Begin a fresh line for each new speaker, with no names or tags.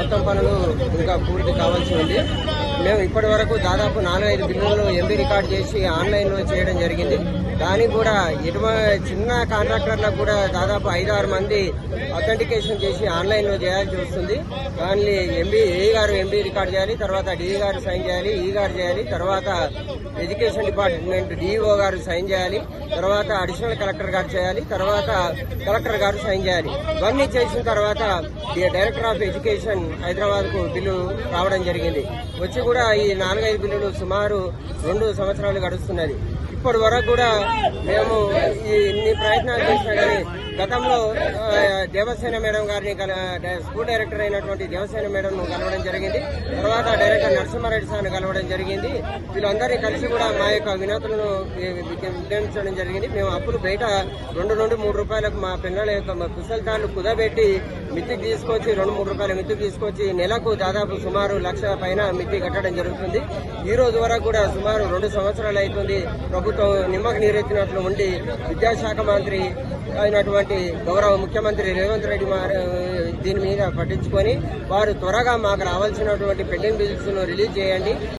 మొత్తం పనులు ఇంకా పూర్తి కావాల్సి ఉంది. మేము ఇప్పటి వరకు దాదాపు నాలుగైదు బిల్లులు ఎంబీ రికార్డ్ చేసి ఆన్లైన్లో చేయడం జరిగింది. దానికి కూడా ఎటువంటి చిన్న కాంట్రాక్టర్లకు కూడా దాదాపు ఐదు ఆరు మంది అథెంటికేషన్ చేసి ఆన్లైన్లో చేయాల్సి వస్తుంది. దాన్ని ఎంబీ ఏ గారు ఎంబీ రికార్డ్ చేయాలి తర్వాత డిఈ గారు సైన్ చేయాలి ఈ గారు చేయాలి తర్వాత education department DEO garu sign చేయాలి తర్వాత అడిషనల్ కలెక్టర్ గారు చేయాలి తర్వాత కలెక్టర్ గారు సైన్ చేయాలి. ఇవన్నీ చేసిన తర్వాత డైరెక్టర్ ఆఫ్ ఎడ్యుకేషన్ హైదరాబాద్కు బిల్లు రావడం జరిగింది. వచ్చి కూడా ఈ నాలుగైదు బిల్లులు సుమారు రెండు సంవత్సరాలు గడుస్తున్నది. ఇప్పటి వరకు కూడా మేము ఈ ఇన్ని ప్రయత్నాలు చేసిన గతంలో దేవసేన మేడం గారిని కల- స్కూల్ డైరెక్టర్ అయినటువంటి దేవసేన మేడంను కలవడం జరిగింది. తర్వాత డైరెక్టర్ నరసింహారెడ్డి సార్ని కలవడం జరిగింది. వీళ్ళందరినీ కలిసి కూడా మా యొక్క వినతులను వి- జరిగింది. మేము అప్పులు బయట రెండు నుండి మూడు రూపాయలకు మా పిల్లల యొక్క మా పుస్తకాలు కుదబెట్టి మిత్తికి తీసుకొచ్చి రెండు మూడు రూపాయల మిత్తికి తీసుకొచ్చి నెలకు దాదాపు సుమారు లక్ష పైన మిత్తి కట్టడం జరుగుతుంది. ఈ రోజు వరకు కూడా సుమారు రెండు సంవత్సరాలు అవుతుంది. ప్రభుత్వం నిమ్మకు నీరెత్తినట్లు ఉండి విద్యాశాఖ మంత్రి అయినటువంటి గౌరవ ముఖ్యమంత్రి రేవంత్ రెడ్డి దీని మీద పట్టించుకొని వారు త్వరగా మాకు రావాల్సినటువంటి పెండింగ్ బిల్స్ను రిలీజ్ చేయండి.